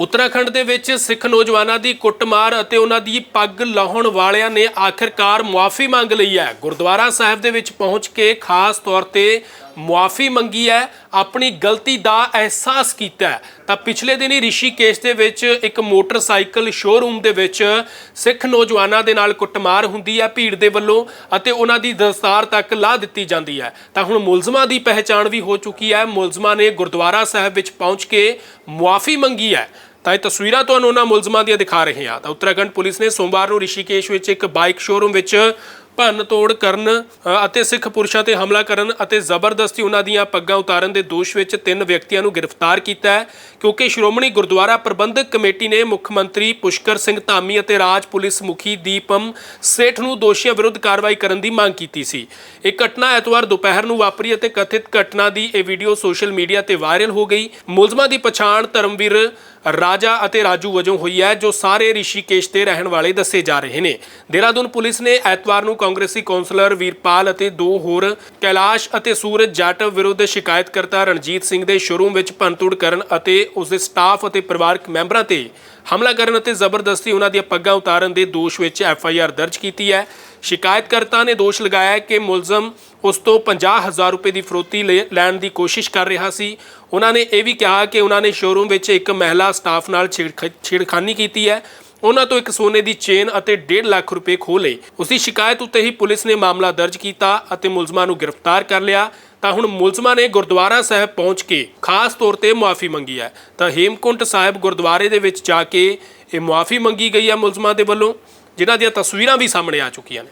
ਉੱਤਰਾਖੰਡ ਦੇ ਵਿੱਚ ਸਿੱਖ ਨੌਜਵਾਨਾਂ ਦੀ ਕੁੱਟਮਾਰ ਅਤੇ ਉਹਨਾਂ ਦੀ ਪੱਗ ਲਾਹੁਣ ਵਾਲਿਆਂ ਨੇ ਆਖਿਰਕਾਰ ਮੁਆਫੀ ਮੰਗ ਲਈ ਹੈ। ਗੁਰਦੁਆਰਾ ਸਾਹਿਬ ਦੇ ਵਿੱਚ ਪਹੁੰਚ ਕੇ ਖਾਸ ਤੌਰ ਤੇ ਮੁਆਫੀ ਮੰਗੀ ਹੈ, ਆਪਣੀ ਗਲਤੀ ਦਾ ਅਹਿਸਾਸ ਕੀਤਾ ਹੈ। ਤਾਂ ਪਿਛਲੇ ਦਿਨੀ ਰਿਸ਼ੀਕੇਸ਼ ਦੇ ਵਿੱਚ ਇੱਕ ਮੋਟਰਸਾਈਕਲ ਸ਼ੋਰੂਮ ਦੇ ਵਿੱਚ ਸਿੱਖ ਨੌਜਵਾਨਾਂ ਦੇ ਨਾਲ ਕੁੱਟਮਾਰ ਹੁੰਦੀ ਹੈ ਭੀੜ ਦੇ ਵੱਲੋਂ ਅਤੇ ਉਹਨਾਂ ਦੀ ਦਸਤਾਰ ਤੱਕ ਲਾ ਦਿੱਤੀ ਜਾਂਦੀ ਹੈ। ਤਾਂ ਹੁਣ ਮੁਲਜ਼ਮਾਂ ਦੀ ਪਹਿਚਾਣ ਵੀ ਹੋ ਚੁੱਕੀ ਹੈ। ਮੁਲਜ਼ਮਾਂ ਨੇ ਗੁਰਦੁਆਰਾ ਸਾਹਿਬ ਵਿੱਚ ਪਹੁੰਚ ਕੇ ਮੁਆਫੀ ਮੰਗੀ ਹੈ। ਤਾਂ ਇਹ ਤਸਵੀਰਾਂ ਤੁਹਾਨੂੰ ਉਹਨਾਂ ਮੁਲਜ਼ਮਾਂ ਦੀਆਂ ਦਿਖਾ ਰਹੇ ਹਾਂ। ਤਾਂ ਉੱਤਰਾਖੰਡ ਪੁਲਿਸ ਨੇ ਸੋਮਵਾਰ ਨੂੰ ਰਿਸ਼ੀਕੇਸ਼ ਵਿੱਚ ਇੱਕ ਬਾਈਕ ਸ਼ੋਰੂਮ ਵਿੱਚ ਭੰਨ ਤੋੜ ਕਰਨ ਅਤੇ ਸਿੱਖ ਪੁਰਸ਼ਾਂ ਤੇ ਹਮਲਾ ਕਰਨ ਅਤੇ ਜ਼ਬਰਦਸਤੀ ਉਹਨਾਂ ਦੀਆਂ ਪੱਗਾਂ ਉਤਾਰਨ ਦੇ ਦੋਸ਼ ਵਿੱਚ ਤਿੰਨ ਵਿਅਕਤੀਆਂ ਨੂੰ ਗ੍ਰਿਫਤਾਰ ਕੀਤਾ ਹੈ, ਕਿਉਂਕਿ ਸ਼੍ਰੋਮਣੀ ਗੁਰਦੁਆਰਾ ਪ੍ਰਬੰਧਕ ਕਮੇਟੀ ਨੇ ਮੁੱਖ ਮੰਤਰੀ ਪੁਸ਼ਕਰ ਸਿੰਘ ਧਾਮੀ ਅਤੇ ਰਾਜ ਪੁਲਿਸ ਮੁਖੀ ਦੀਪਮ ਸੇਠ ਨੂੰ ਦੋਸ਼ੀਆਂ ਵਿਰੁੱਧ ਕਾਰਵਾਈ ਕਰਨ ਦੀ ਮੰਗ ਕੀਤੀ ਸੀ। ਇਹ ਘਟਨਾ ਐਤਵਾਰ ਦੁਪਹਿਰ ਨੂੰ ਵਾਪਰੀ ਅਤੇ ਕਥਿਤ ਘਟਨਾ ਦੀ ਇਹ ਵੀਡੀਓ ਸੋਸ਼ਲ ਮੀਡੀਆ ਤੇ ਵਾਇਰਲ ਹੋ ਗਈ। ਮੁਲਜ਼ਮਾਂ ਦੀ ਪਛਾਣ ਧਰਮਵੀਰ ਰਾਜਾ ਅਤੇ ਰਾਜੂ ਵਜੋਂ ਹੋਈ ਹੈ, ਜੋ ਸਾਰੇ ਰਿਸ਼ੀਕੇਸ਼ ਦੇ ਰਹਿਣ ਵਾਲੇ ਦੱਸੇ ਜਾ ਰਹੇ ਨੇ। ਦੇਹਰਾਦੂਨ ਪੁਲਿਸ ਨੇ ਐਤਵਾਰ ਨੂੰ ਕਾਂਗਰਸੀ ਕੌਂਸਲਰ ਵੀਰਪਾਲ ਅਤੇ ਦੋ ਹੋਰ ਕੈਲਾਸ਼ ਅਤੇ ਸੂਰਜ ਜਾਟਵ ਵਿਰੁੱਧ ਸ਼ਿਕਾਇਤਕਰਤਾ ਰਣਜੀਤ ਸਿੰਘ ਦੇ ਸ਼ੋਰੂਮ ਵਿੱਚ ਭੰਨਤੋੜ ਕਰਨ ਅਤੇ ਉਸ ਦੇ ਸਟਾਫ ਅਤੇ ਪਰਿਵਾਰਕ ਮੈਂਬਰਾਂ ਤੇ ਹਮਲਾ ਕਰਨ ਅਤੇ ਜ਼ਬਰਦਸਤੀ ਉਹਨਾਂ ਦੀਆਂ ਪੱਗਾਂ ਉਤਾਰਨ ਦੇ ਦੋਸ਼ ਵਿੱਚ ਐਫ ਆਈ ਆਰ ਦਰਜ ਕੀਤੀ ਹੈ। ਸ਼ਿਕਾਇਤਕਰਤਾ ਨੇ ਦੋਸ਼ ਲਗਾਇਆ ਕਿ ਮੁਲਜ਼ਮ ਉਸ ਤੋਂ 50000 ਰੁਪਏ ਦੀ ਫਰੋਤੀ ਲੈ- ਲੈਣ ਦੀ ਕੋਸ਼ਿਸ਼ ਕਰ ਰਿਹਾ ਸੀ। ਉਹਨਾਂ ਨੇ ਇਹ ਵੀ ਕਿਹਾ ਕਿ ਉਹਨਾਂ ਨੇ ਸ਼ੋਰੂਮ ਵਿੱਚ ਇੱਕ ਮਹਿਲਾ ਸਟਾਫ ਨਾਲ ਛੇੜਖ- ਛੇੜਖਾਨੀ ਕੀਤੀ ਹੈ। ਉਹਨਾਂ ਤੋਂ ਇੱਕ ਸੋਨੇ ਦੀ ਚੇਨ ਅਤੇ 1.5 ਲੱਖ ਰੁਪਏ ਖੋਹ ਲਏ। ਉਸ ਦੀ ਸ਼ਿਕਾਇਤ ਉੱਤੇ ਹੀ ਪੁਲਿਸ ਨੇ ਮਾਮਲਾ ਦਰਜ ਕੀਤਾ ਅਤੇ ਮੁਲਜ਼ਮਾਂ ਨੂੰ ਗ੍ਰਿਫਤਾਰ ਕਰ ਲਿਆ। ਤਾਂ ਹੁਣ ਮੁਲਜ਼ਮਾਂ ਨੇ ਗੁਰਦੁਆਰਾ ਸਾਹਿਬ ਪਹੁੰਚ ਕੇ ਖਾਸ ਤੌਰ ਤੇ ਮੁਆਫੀ ਮੰਗੀ ਹੈ। ਤਾਂ ਹੇਮਕੁੰਟ ਸਾਹਿਬ ਗੁਰਦੁਆਰੇ ਦੇ ਵਿੱਚ ਜਾ ਕੇ ਇਹ ਮੁਆਫੀ ਮੰਗੀ ਗਈ ਹੈ ਮੁਲਜ਼ਮਾਂ ਦੇ ਵੱਲੋਂ, ਜਿਨ੍ਹਾਂ ਦੀਆਂ ਤਸਵੀਰਾਂ ਵੀ ਸਾਹਮਣੇ ਆ ਚੁੱਕੀਆਂ ਨੇ।